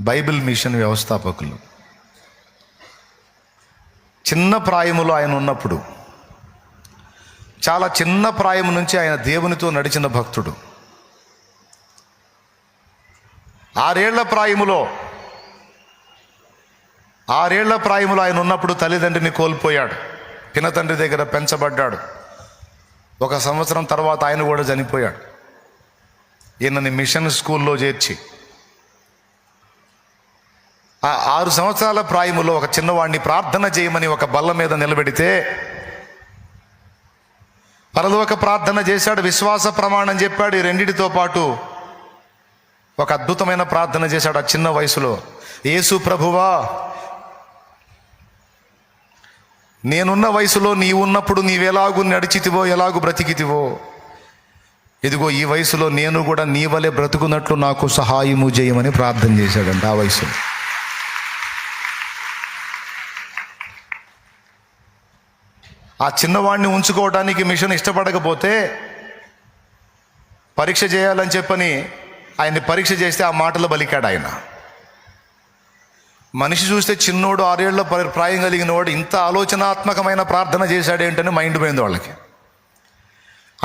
Bible machine వ్యవస్థాపకులు. చిన్న ప్రాయములో ఆయన ఉన్నప్పుడు చాలా చిన్న ప్రాయం నుంచి ఆయన దేవునితో నడిచిన భక్తుడు. ఆరేళ్ళ ప్రాయములో ఆరేళ్ళ ప్రాయములో ఆయన ఉన్నప్పుడు తల్లిదండ్రిని కోల్పోయాడు. పినతండ్రి దగ్గర పెంచబడ్డాడు. ఒక సంవత్సరం తర్వాత ఆయన కూడా చనిపోయాడు. ఈయనని మిషన్ స్కూల్లో చేర్చి ఆ ఆరు సంవత్సరాల ప్రాయములో ఒక చిన్నవాడిని ప్రార్థన చేయమని ఒక బల్ల మీద నిలబెడితే పరలోక ప్రార్థన చేశాడు విశ్వాస ప్రమాణం చెప్పాడు ఈ రెండిటితో పాటు ఒక అద్భుతమైన ప్రార్థన చేశాడు ఆ చిన్న వయసులో. యేసు ప్రభువా నేనున్న వయసులో నీవు ఉన్నప్పుడు నీవెలాగు నడిచితివో ఎలాగు బ్రతికితివో? ఇదిగో ఈ వయసులో నేను కూడా నీ వలె బ్రతుకున్నట్లు నాకు సహాయము చేయమని ప్రార్థన చేశాడంట ఆ వయసులో. ఆ చిన్నవాడిని ఉంచుకోవడానికి మిషన్ ఇష్టపడకపోతే పరీక్ష చేయాలని చెప్పని ఆయన్ని పరీక్ష చేస్తే ఆ మాటలు బలికాడు ఆయన. మనిషి చూస్తే చిన్నోడు ఆరేళ్ళ ప్రాయం కలిగిన వాడు ఇంత ఆలోచనాత్మకమైన ప్రార్థన చేశాడేంటని మైండ్ పోయింది వాళ్ళకి.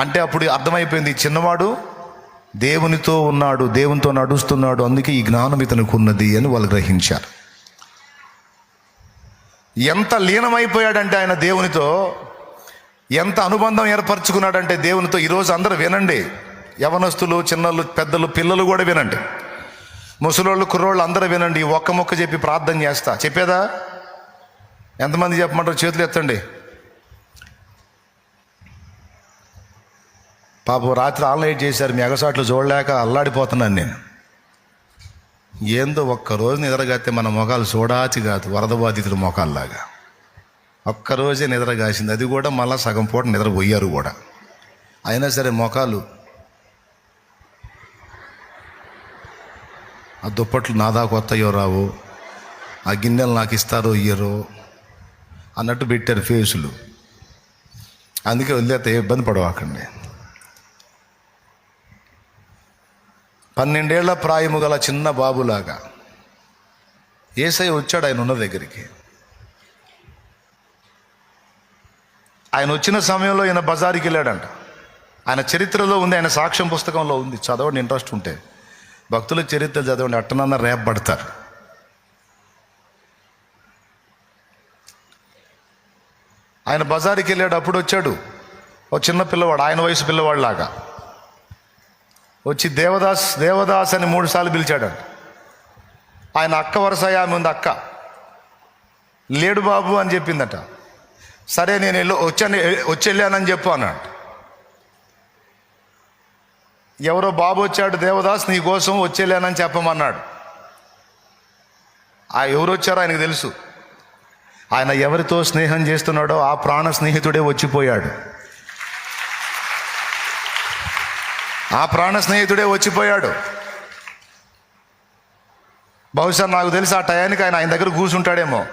అంటే అప్పుడు అర్థమైపోయింది చిన్నవాడు దేవునితో ఉన్నాడు దేవునితో నడుస్తున్నాడు అందుకే ఈ జ్ఞానం ఇతనికి ఉన్నది అని వాళ్ళు గ్రహించారు. ఎంత లీనమైపోయాడంటే ఆయన దేవునితో? ఎంత అనుబంధం ఏర్పరచుకున్నాడంటే దేవునితో? ఈరోజు అందరూ వినండి. యవనస్తులు చిన్నలు పెద్దలు పిల్లలు కూడా వినండి. ముసలోళ్ళు కుర్రోళ్ళు అందరూ వినండి. ఈ ఒక్క మొక్క చెప్పి ప్రార్థన చేస్తా. చెప్పేదా? ఎంతమంది చెప్పమంటారు చేతులు ఎత్తండి. పాపం రాత్రి ఆన్లైన్ చేశారు. మీ ఎగసాట్లు చూడలేక అల్లాడిపోతున్నాను నేను. ఏందో ఒక్కరోజు నిద్రగాస్తే మన మొఖాలు చూడాచి కాదు వరద బాధితుల మొఖాల్లాగా. ఒక్కరోజే నిద్రగాసింది అది కూడా మళ్ళా సగం పూట నిద్ర పోయారు కూడా. అయినా సరే మొఖాలు ఆ దుప్పట్లు నా దాకా వస్తాయో రావు ఆ గిన్నెలు నాకు ఇస్తారో ఇయ్యరో అన్నట్టు పెట్టారు ఫేసులు. అందుకే వదిలేస్తే ఇబ్బంది పడవాకండి. పన్నెండేళ్ళ ప్రాయము గల చిన్న బాబులాగా ఏసై వచ్చాడు ఆయన ఉన్న దగ్గరికి. ఆయన వచ్చిన సమయంలో ఈయన బజారుకి వెళ్ళాడంట. ఆయన చరిత్రలో ఉంది ఆయన సాక్ష్యం పుస్తకంలో ఉంది. చదవండి ఇంట్రెస్ట్ ఉంటే. భక్తుల చరిత్ర చదవండి అట్టనన్న రేపబడతారు ఆయన బజారుకి వెళ్ళాడు అప్పుడు వచ్చాడు. ఓ చిన్న పిల్లవాడు ఆయన వయసు పిల్లవాడిలాగా. వచ్చి దేవదాస్ దేవదాస్ అని మూడు సార్లు పిలిచాడంట ఆయన అక్క వరుస ఆమె ఉంది అక్క. లేడు బాబు అని చెప్పిందట. సరే నేను వెళ్ళి వచ్చాను వచ్చి వెళ్ళానని చెప్పు అన్నాడు. ఎవరో బాబు వచ్చాడు దేవదాస్ నీ కోసం వచ్చి వెళ్ళానని చెప్పమన్నాడు. ఆ ఎవరు వచ్చారో ఆయనకు తెలుసు. ఆయన ఎవరితో స్నేహం చేస్తున్నాడో ఆ ప్రాణ స్నేహితుడే వచ్చిపోయాడు. ఆ ప్రాణ స్నేహితుడే వచ్చిపోయాడు. బహుశా నాకు తెలిసి ఆ టయానికి ఆయన ఆయన దగ్గర కూర్చుంటాడేమో.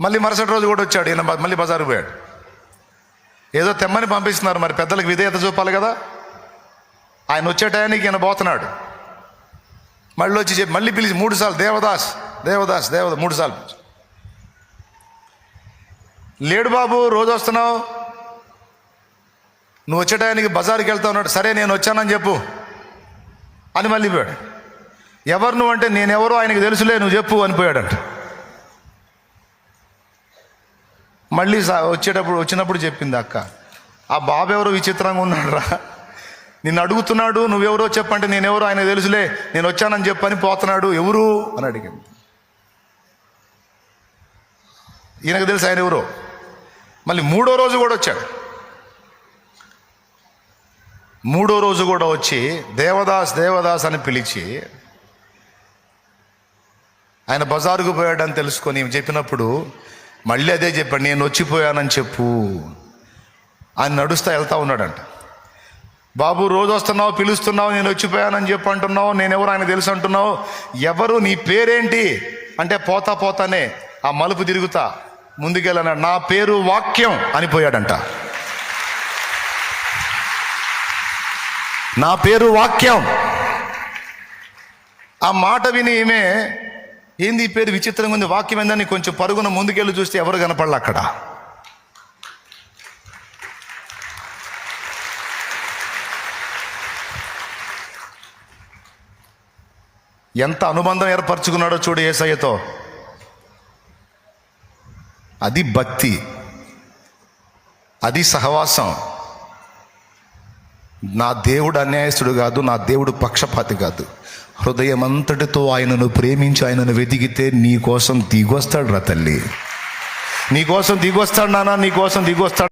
మళ్ళీ మరుసటి రోజు కూడా వచ్చాడు ఈయన బ- మళ్ళీ బజారు పోయాడు. ఏదో తెమ్మని పంపిస్తున్నారు మరి పెద్దలకు విధేయత చూపాలి కదా. ఆయన వచ్చే టయానికి ఈయన పోతున్నాడు. మళ్ళీ వచ్చి చెప్పి మళ్ళీ పిలిచి మూడు సార్లు దేవదాస్ దేవదాస్ దేవదాస్ మూడు సార్లు లేడు బాబు రోజు వస్తున్నావు? నువ్వు వచ్చే టయానికి బజార్కి వెళ్తా ఉన్నాడు. సరే నేను వచ్చానని చెప్పు. అని మళ్ళీ పోయాడు. ఎవరు నువ్వు అంటే నేనెవరో ఆయనకు తెలుసులే నువ్వు చెప్పు అనిపోయాడంట మళ్ళీ వచ్చేటప్పుడు వచ్చినప్పుడు చెప్పింది అక్క. ఆ బాబు ఎవరో విచిత్రంగా ఉన్నాడు రా నిన్ను అడుగుతున్నాడు నువ్వెవరో చెప్పంటే నేనెవరో ఆయన తెలుసులే నేను వచ్చానని చెప్పని పోతున్నాడు. ఎవరు? అని అడిగింది. ఈయనకు తెలుసు ఆయన ఎవరో. మళ్ళీ మూడో రోజు కూడా వచ్చాడు. మూడో రోజు కూడా వచ్చి దేవదాస్ దేవదాస్ అని పిలిచి ఆయన బజారుకు పోయాడని తెలుసుకొని చెప్పినప్పుడు మళ్ళీ అదే చెప్పాడు నేను వచ్చిపోయానని చెప్పు. ఆయన నడుస్తా వెళ్తా ఉన్నాడంట. బాబు రోజు వస్తున్నావు పిలుస్తున్నావు నేను వచ్చిపోయానని చెప్పు అంటున్నావు నేను ఆయన తెలుసు అంటున్నావు ఎవరు నీ పేరేంటి? అంటే పోతా పోతానే ఆ మలుపు తిరుగుతా ముందుకెళ్ళాడు నా పేరు వాక్యం అనిపోయాడంట నా పేరు వాక్యం. ఆ మాట విని ఈమె ఏంది ఈ పేరు విచిత్రంగా ఉంది. వాక్యం ఏందని కొంచెం పరుగున ముందుకెళ్ళి చూస్తే ఎవరు కనపడలే అక్కడ? ఎంత అనుబంధం ఏర్పరచుకున్నాడో చూడు ఏసయ్యతో. అది భక్తి. అది సహవాసం. నా దేవుడు అన్యాయస్తుడు కాదు నా దేవుడు పక్షపాతి కాదు. హృదయం అంతటితో ఆయనను ప్రేమించి ఆయనను వెతికితే నీ కోసం దిగొస్తాడు రా తల్లి. నీ కోసం దిగొస్తాడు నాన్న నీ కోసం దిగొస్తాడు.